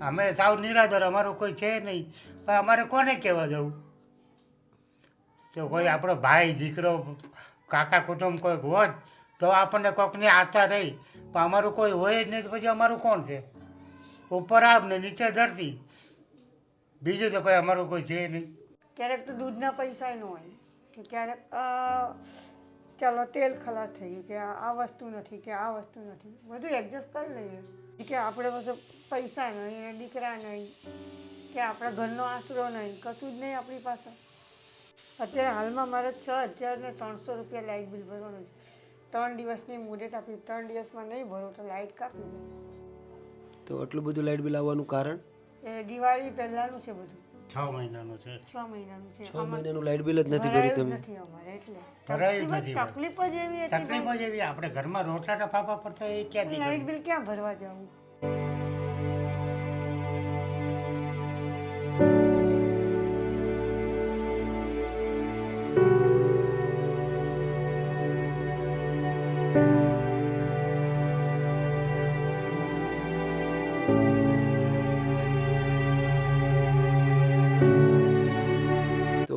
અમે સાવ નિરાધાર, અમારું કોઈ છે નહીં. પણ અમારે કોને કહેવા જવું જો કોઈ આપણો ભાઈ, દીકરો, કાકા કુટુંબ કોઈક હોત, તો આપણને કોઈકની આસ્થા રહી. પણ અમારું કોઈ હોય જ નહીં તો પછી અમારું કોણ છે? ઉપર આપ ને નીચે ધરતી. બીજું તો કોઈ અમારું કોઈ છે નહીં. ક્યારેક તો દૂધના પૈસા ન હોય. કે ક્યારેક ચાલો તેલ ખલાસ થઈ ગયું કે આ વસ્તુ નથી કે આ વસ્તુ નથી. બધું એડજસ્ટ કરી લઈએ. કે આપણે પાસે પૈસા નહીં દીકરા નહીં કે આપણા ઘરનો આશરો નહીં કશું જ નહીં આપણી પાસે અત્યારે હાલમાં મારે છ હજાર ને ત્રણસો રૂપિયા લાઇટ બિલ ભરવાનું છે. ત્રણ દિવસની મુદત આપી. ત્રણ દિવસમાં નહીં ભરો તો લાઇટ કાપી તો આટલું બધું લાઇટ બિલ આવવાનું કારણ? એ દિવાળી પહેલાંનું છે બધું. છ મહિનાનું છે. છ મહિનાનું છે. છ મહિનાનું લાઇટ બિલ જ નથી ભર્યું તમે. નથી અમારે એટલે ભરાયું જ તકલીફ જ- નથી તકલીફ જ એવી જેવી આપણે ઘરમાં રોટલા ટફાફા પડતા એ ક્યાંથી લાઇટ બિલ ક્યાં ભરવા જવું?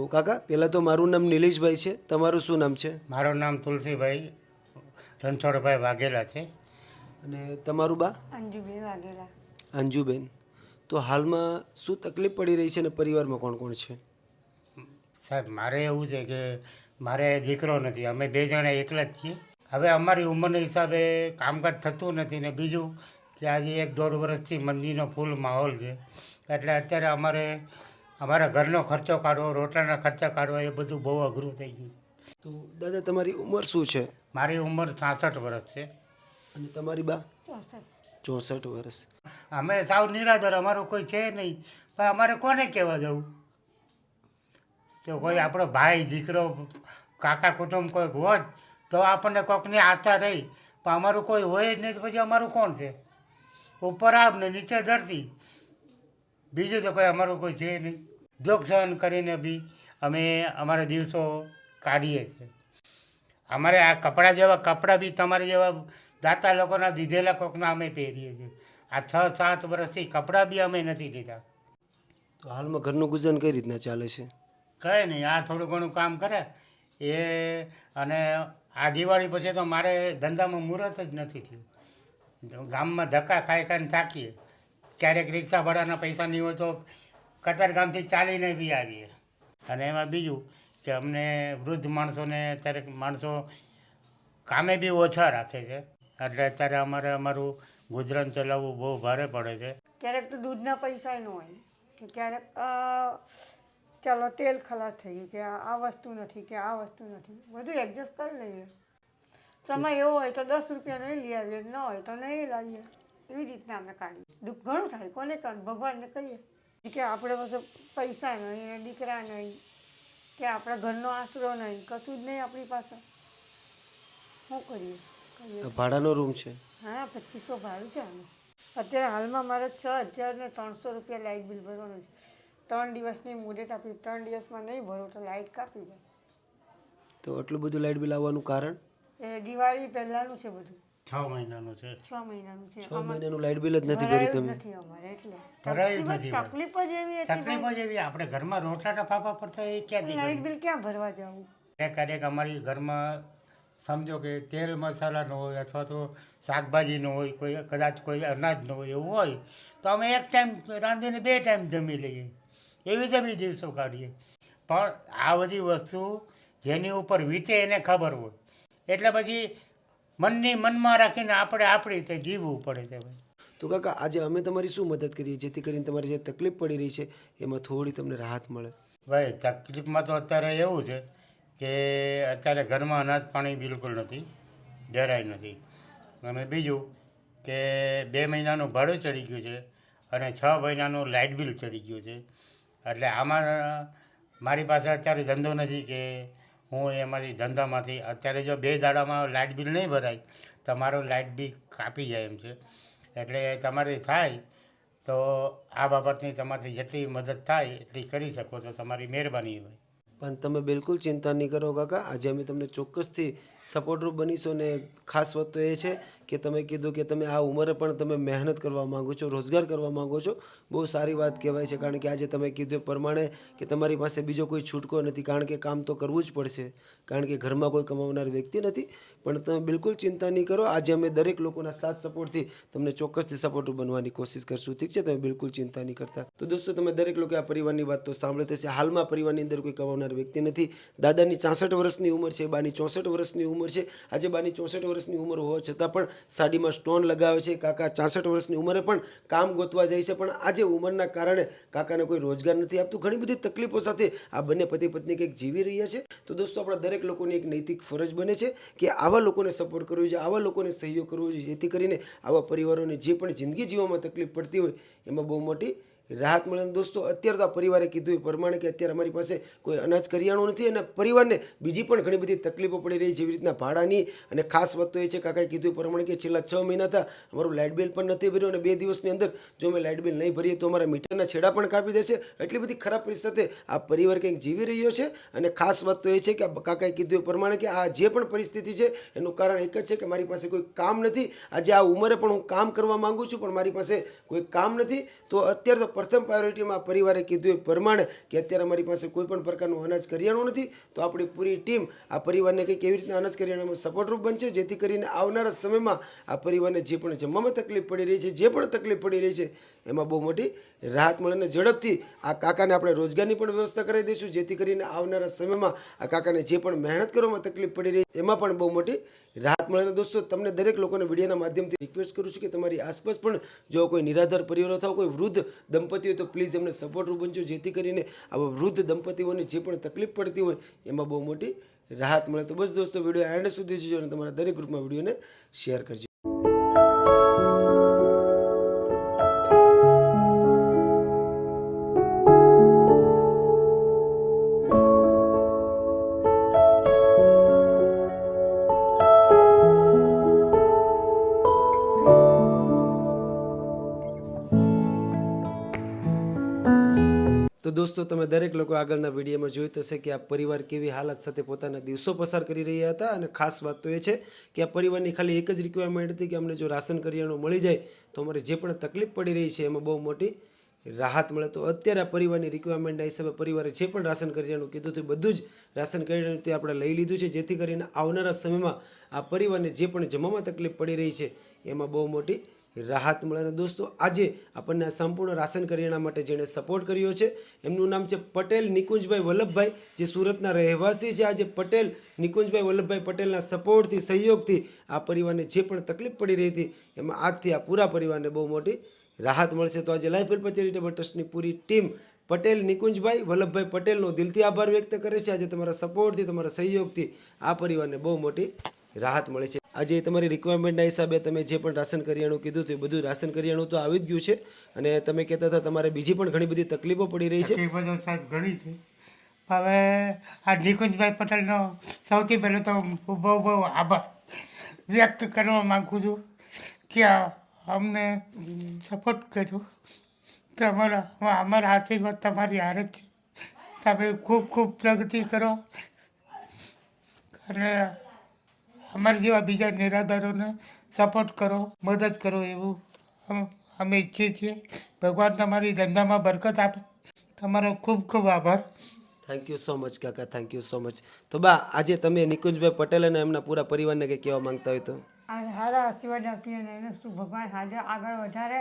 તો કાકા પહેલાં તો મારું નામ નિલેશભાઈ છે. તમારું શું નામ છે? મારું નામ તુલસીભાઈ રણછોડભાઈ વાઘેલા છે. અને તમારું બા? અંજુબેન વાઘેલા. અંજુબેન. તો હાલમાં શું તકલીફ પડી રહી છે અને પરિવારમાં કોણ કોણ છે? સાહેબ મારે એવું છે કે મારે દીકરો નથી. અમે બે જણા એકલા જ છીએ. હવે અમારી ઉંમરના હિસાબે કામકાજ થતું નથી ને બીજું કે આજે એક દોઢ વર્ષથી મંદીનો ફૂલ માહોલ છે. એટલે અત્યારે અમારે અમારા ઘરનો ખર્ચો કાઢવો રોટલાના ખર્ચા કાઢવા એ બધું બહુ અઘરું થઈ ગયું. તો દાદા તમારી ઉંમર શું છે? મારી ઉંમર છાસઠ વર્ષ છે. અને તમારી બા? ચોસઠ વર્ષ. અમે સાવ નિરાધાર અમારું કોઈ છે નહીં. પણ અમારે કોને કહેવા જવું જો કોઈ આપણો ભાઈ દીકરો કાકા કુટુંબ કોઈક હોત તો આપણને કોઈકની આસ્થા રહી. પણ અમારું કોઈ હોય જ નહીં તો પછી અમારું કોણ છે? ઉપર આપ ને નીચે ધરતી. બીજું તો કોઈ અમારું કોઈ છે નહીં. દુઃખ સહન કરીને બી અમે અમારા દિવસો કાઢીએ છીએ. અમારે આ કપડાં જેવા કપડાં બી તમારા જેવા દાતા લોકોના દીધેલા કોકના અમે પહેરીએ છીએ. આ છ સાત વર્ષથી કપડાં બી અમે નથી લીધા. તો હાલમાં ઘરનું ગુજન કઈ રીતના ચાલે છે? કંઈ નહીં આ થોડું ઘણું કામ કરે. એ અને આ દિવાળી પછી તો મારે ધંધામાં મુહૂર્ત જ નથી થયું. ગામમાં ધક્કા ખાઈ ખાઈને થાકીએ. ક્યારેક રિક્ષા ભાડાના પૈસા નહીં હોય તો કતારગામથી ચાલીને બી આવીએ. અને એમાં બીજું કે અમને વૃદ્ધ માણસોને અત્યારે માણસો કામે બી ઓછા રાખે છે. એટલે અત્યારે અમારે અમારું ગુજરાન ચલાવવું બહુ ભારે પડે છે. ક્યારેક તો દૂધના પૈસા ન હોય. કે ક્યારેક ચાલો તેલ ખલાસ થઈ ગયું કે આ વસ્તુ નથી, કે આ વસ્તુ નથી. બધું એડજસ્ટ કરી લઈએ. સમય એવો હોય તો દસ રૂપિયા નહીં લઈ આવીએ, ન હોય તો નહીં લાવીએ. એવી રીતના અમે કાઢીએ. દુઃખ ઘણું થાય કોને કાઢ ભગવાનને કહીએ કે આપણે પાસે પૈસા નહીં દીકરા નહીં કે આપણા ઘરનો આશરો નહીં કશું જ નહીં આપણી પાસે શું કરીએ? કરીએ ભાડાનો રૂમ છે? હા પચીસો ભાડું છે આનું. અત્યારે હાલમાં મારે છ હજાર ને ત્રણસો રૂપિયા લાઇટ બિલ ભરવાનું છે. ત્રણ દિવસની મુદત આપી ત્રણ દિવસમાં નહીં ભરો તો લાઇટ કાપી જાય તો આટલું બધું લાઇટ બિલ આવવાનું કારણ? એ દિવાળી પહેલાંનું છે બધું. છ મહિનાનું છે. છ મહિનાનું છે. છ મહિનાનું લાઇટ બિલ જ નથી ભર્યું તમે નથી અમારે એટલે ભરાયું જ તકલીફ જ- નથી. તકલીફ જ એવી હતી તકલીફો જેવી આપણે ઘરમાં રોટલા ટફાફા પડતા એ લાઇટ બિલ ક્યાં ભરવા જવું? ક્યારેક અમારી ઘરમાં સમજો કે તેલ મસાલાનો હોય અથવા તો શાકભાજીનો હોય કોઈ કદાચ કોઈ અનાજનો હોય એવું હોય તો અમે એક ટાઈમ રાંધીને બે ટાઈમ જમી લઈએ. એવી રીતે બી દિવસો કાઢીએ. પણ આ બધી વસ્તુ જેની ઉપર વીતે એને ખબર હોય. એટલે પછી મનની મનમાં રાખીને આપણે આપણી રીતે જીવવું પડે છે ભાઈ. તો કાકા આજે અમે તમારી શું મદદ કરીએ? જેથી કરીને તમારી જે તકલીફ પડી રહી છે એમાં થોડી તમને રાહત મળે. ભાઈ તકલીફમાં તો અત્યારે એવું છે કે અત્યારે ઘરમાં અનાજ પાણી બિલકુલ નથી જરાય નથી. અને બીજું કે બે મહિનાનું ભાડું ચડી ગયું છે અને છ મહિનાનું લાઇટ બિલ ચડી ગયું છે. એટલે આમાં મારી પાસે અત્યારે ધંધો નથી કે હું એમાંથી ધંધામાંથી, અત્યારે જો બે દાડામાં લાઇટ બિલ નહીં ભરાય તમારો લાઇટ બિલ કાપી જાય એમ છે. એટલે તમારી થાય, તો આ બાબતની તમારી જેટલી મદદ થાય, એટલી કરી શકો તો તમારી મહેરબાની હોય. પણ તમે બિલકુલ ચિંતા નહીં કરો કાકા, આજે અમે તમને ચોક્કસથી સપોર્ટરૂપ બનીશો અને ખાસ વાત તો એ છે કે તમે કીધું કે તમે આ ઉંમરે પણ તમે મહેનત કરવા માંગો છો, રોજગાર કરવા માગો છો, બહુ સારી વાત કહેવાય છે. કારણ કે આજે તમે કીધું પ્રમાણે કે તમારી પાસે બીજો કોઈ છૂટકો નથી. કારણ કે કામ તો કરવું જ પડશે. કારણ કે ઘરમાં કોઈ કમાવનાર વ્યક્તિ નથી. પણ તમે બિલકુલ ચિંતા નહીં કરો. આજે અમે દરેક લોકોના સાથ સપોર્ટથી તમને ચોક્કસથી સપોર્ટ બનવાની કોશિશ કરશું. ઠીક છે? તમે બિલકુલ ચિંતા નહીં કરતા. તો દોસ્તો, તમે દરેક લોકો આ પરિવારની વાત તો સાંભળે થશે હાલમાં પરિવારની અંદર કોઈ કમાવનાર વ્યક્તિ નથી. દાદાની ચાસઠ વર્ષની ઉંમર છે, બાની ચોસઠ વર્ષની ઉંમર છે. આજે બાની ચોસઠ વર્ષની ઉંમર હોવા છતાં પણ સાડીમાં સ્ટોન લગાવે છે. કાકા ચાસઠ વર્ષની ઉંમરે પણ કામ ગોતવા જાય છે. પણ આજે ઉંમરના કારણે કાકાને કોઈ રોજગાર નથી આપતું. ઘણી બધી તકલીફો સાથે આ બંને પતિ પત્ની કંઈક જીવી રહ્યા છે. તો દોસ્તો, આપણા દરેક લોકોની એક નૈતિક ફરજ બને છે કે આવા લોકોને સપોર્ટ કરવો જોઈએ, આવા લોકોને સહયોગ કરવો જોઈએ. જેથી કરીને આવા પરિવારોને જે પણ જિંદગી જીવવામાં તકલીફ પડતી હોય, એમાં બહુ મોટી રાહત મળે દોસ્તો, અત્યારે તો આ પરિવારે કીધું એ પ્રમાણે કે અત્યારે અમારી પાસે કોઈ અનાજ કરિયાણું નથી અને પરિવારને બીજી પણ ઘણી બધી તકલીફો પડી રહી જેવી રીતના ભાડાની. અને ખાસ વાત તો એ છે કાકાએ કીધું એ પ્રમાણે કે છેલ્લા છ મહિના હતા અમારું લાઇટ બિલ પણ નથી ભર્યું અને બે દિવસની અંદર જો અમે લાઇટ બિલ નહીં ભરીએ તો અમારા મીટરના છેડા પણ કાપી દેશે. એટલી બધી ખરાબ પરિસ્થિતિ આ પરિવાર કંઈક જીવી રહ્યો છે. અને ખાસ વાત તો એ છે કે કાકાએ કીધું એ પ્રમાણે કે આ જે પણ પરિસ્થિતિ છે એનું કારણ એક જ છે કે મારી પાસે કોઈ કામ નથી. આજે આ ઉંમરે પણ હું કામ કરવા માંગુ છું પણ મારી પાસે કોઈ કામ નથી. તો અત્યારે તો પ્રથમ પ્રાયોરિટીમાં પરિવારે કીધું એ પ્રમાણે કે અત્યારે અમારી પાસે કોઈ પણ પ્રકારનું અનાજ કરિયાણું નથી, તો આપણી પૂરી ટીમ આ પરિવારને કંઈક એવી રીતના અનાજ કરિયાણામાં સપોર્ટરૂપ બનશે, જેથી કરીને આવનારા સમયમાં આ પરિવારને જે પણ જમવામાં તકલીફ પડી રહી છે, જે પણ તકલીફ પડી રહી છે, એમાં બહુ મોટી રાહત મળે અને ઝડપથી આ કાકાને આપણે રોજગારની પણ વ્યવસ્થા કરાવી દઈશું, જેથી કરીને આવનારા સમયમાં આ કાકાને જે પણ મહેનત કરવામાં તકલીફ પડી રહી એમાં પણ બહુ મોટી રાહત મળે. દોસ્તો, તમને દરેક લોકોને વિડીયોના માધ્યમથી રિક્વેસ્ટ કરું છું કે તમારી આસપાસ પણ જો કોઈ નિરાધાર પરિવારો થાવ કોઈ વૃદ્ધ દંપતી હોય તો પ્લીઝ એમને સપોર્ટરૂપ બનજો, જેથી કરીને આવા વૃદ્ધ દંપતીઓને જે પણ તકલીફ પડતી હોય, એમાં બહુ મોટી રાહત મળે. તો બસ દોસ્તો વીડિયો એન્ડ સુધી જોજો અને તમારા દરેક ગ્રુપમાં વિડીયોને શેર કરજો. દોસ્તો, તમે દરેક લોકો આગળના વિડીયોમાં જોયું હશે કે આ પરિવાર કેવી હાલત સાથે પોતાના દિવસો પસાર કરી રહ્યા હતા અને ખાસ વાત તો એ છે કે આ પરિવારની ખાલી એક જ રિક્વાયરમેન્ટ હતી કે અમને જો રાશન કરિયાણું મળી જાય તો અમારે જે પણ તકલીફ પડી રહી છે એમાં બહુ મોટી રાહત મળે. તો અત્યારે આ પરિવારની રિક્વાયરમેન્ટના હિસાબે પરિવારે જે પણ રાશન કરિયાણું કીધું હતું બધું જ રાશન કરિયાણું તે આપણે લઈ લીધું છે. જેથી કરીને આવનારા સમયમાં આ પરિવારને જે પણ જમવામાં તકલીફ પડી રહી છે એમાં બહુ મોટી રાહત મળે. અને દોસ્તો, આજે આપણને આ સંપૂર્ણ રાશન કરિયાણા માટે જેણે સપોર્ટ કર્યો છે, એમનું નામ છે પટેલ નિકુંજભાઈ વલ્લભભાઈ, જે સુરતના રહેવાસી છે. આજે પટેલ નિકુંજભાઈ વલ્લભભાઈ પટેલના સપોર્ટથી સહયોગથી આ પરિવારને જે પણ તકલીફ પડી રહી હતી, એમાં આજથી આ પૂરા પરિવારને બહુ મોટી રાહત મળશે. તો આજે લાઈફ હેલ્પ ચેરિટેબલ ટ્રસ્ટની પૂરી ટીમ પટેલ નિકુંજભાઈ વલ્લભભાઈ પટેલનો દિલથી આભાર વ્યક્ત કરે છે. આજે તમારા સપોર્ટથી તમારા સહયોગથી આ પરિવારને બહુ મોટી રાહત મળે છે. આજે તમારી રિક્વાયરમેન્ટના હિસાબે તમે જે પણ રાશન કરિયાણું કીધું હતું એ બધું રાશન કરિયાણું તો આવી જ ગયું છે અને તમે કહેતા હતા તમારે બીજી પણ ઘણી બધી તકલીફો પડી રહી છે. સાહેબ ઘણી છે. હવે આ નિકુંજભાઈ પટેલનો સૌથી પહેલો તો હું બહુ બહુ આભાર વ્યક્ત કરવા માગું છું કે અમને સપોર્ટ કર્યો તમારા અમારા આશીર્વાદ તમારી હારે તમે ખૂબ ખૂબ પ્રગતિ કરો. અને અમારા જેવા બીજા નિરાધારોને સપોર્ટ કરો મદદ કરો એવું અમ- અમે ઈચ્છીએ છીએ. ભગવાન તમારી ધંધામાં બરકત આપે. તમારો ખૂબ ખૂબ આભાર. થેન્ક યુ સો મચ કાકા. થેન્ક યુ સો મચ તો બા આજે તમે નિકુંજભાઈ પટેલ અને એમના પૂરા પરિવારને કંઈ કહેવા માંગતા હોય તો? આ સારા આશીર્વાદ આપીએ અને એને શું ભગવાન હાજર આગળ વધારે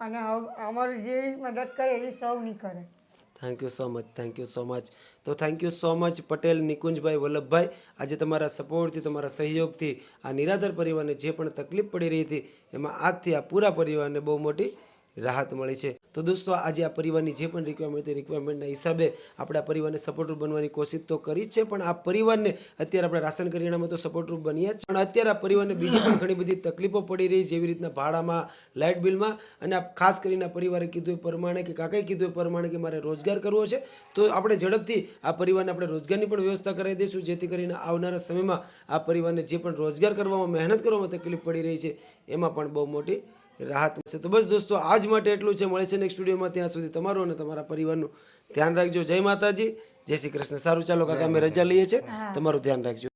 અને અમારું જે મદદ કરે એવી સૌની કરે. Thank you so much thank you so much તો thank you so much Patel, Nikunjbhai, Vallabhbhai. આજે તમારા સપોર્ટથી, તમારા સહયોગથી આ નિરાધાર પરિવારને જે પણ તકલીફ પડી રહી હતી, એમાં આજથી આ પૂરા પરિવારને બહુ મોટી રાહત મળી છે. તો દોસ્તો, આજે આ પરિવારની જે પણ રિક્વાયરમેન્ટ હતી રિક્વાયરમેન્ટના હિસાબે આપણે આ પરિવારને સપોર્ટરૂપ બનવાની કોશિશ તો કરી જ છે, પણ આ પરિવારને અત્યારે આપણે રાશન કરિયાણામાં તો સપોર્ટરૂપ બન્યા જ. પણ અત્યારે આ પરિવારને બીજી પણ ઘણી બધી તકલીફો પડી રહી છે, જેવી રીતના ભાડામાં લાઇટ બિલમાં અને આ ખાસ કરીને પરિવારે કીધું એ પ્રમાણે કે, કાકાએ કીધું એ પ્રમાણે કે, મારે રોજગાર કરવો છે તો આપણે ઝડપથી આ પરિવારને આપણે રોજગારની પણ વ્યવસ્થા કરાવી દઈશું, જેથી કરીને આવનારા સમયમાં આ પરિવારને જે પણ રોજગાર કરવામાં મહેનત કરવામાં તકલીફ પડી રહી છે, એમાં પણ બહુ મોટી રાહત મળશે. તો બસ દોસ્તો આજ માટે એટલું છે. મળે છે નેક્સ્ટ સ્ટુડિયોમાં ત્યાં સુધી તમારું અને તમારા પરિવારનું ધ્યાન રાખજો. જય માતાજી. જય શ્રી કૃષ્ણ. સારું ચાલો કાકા અમે રજા લઈએ છીએ. તમારું ધ્યાન રાખજો.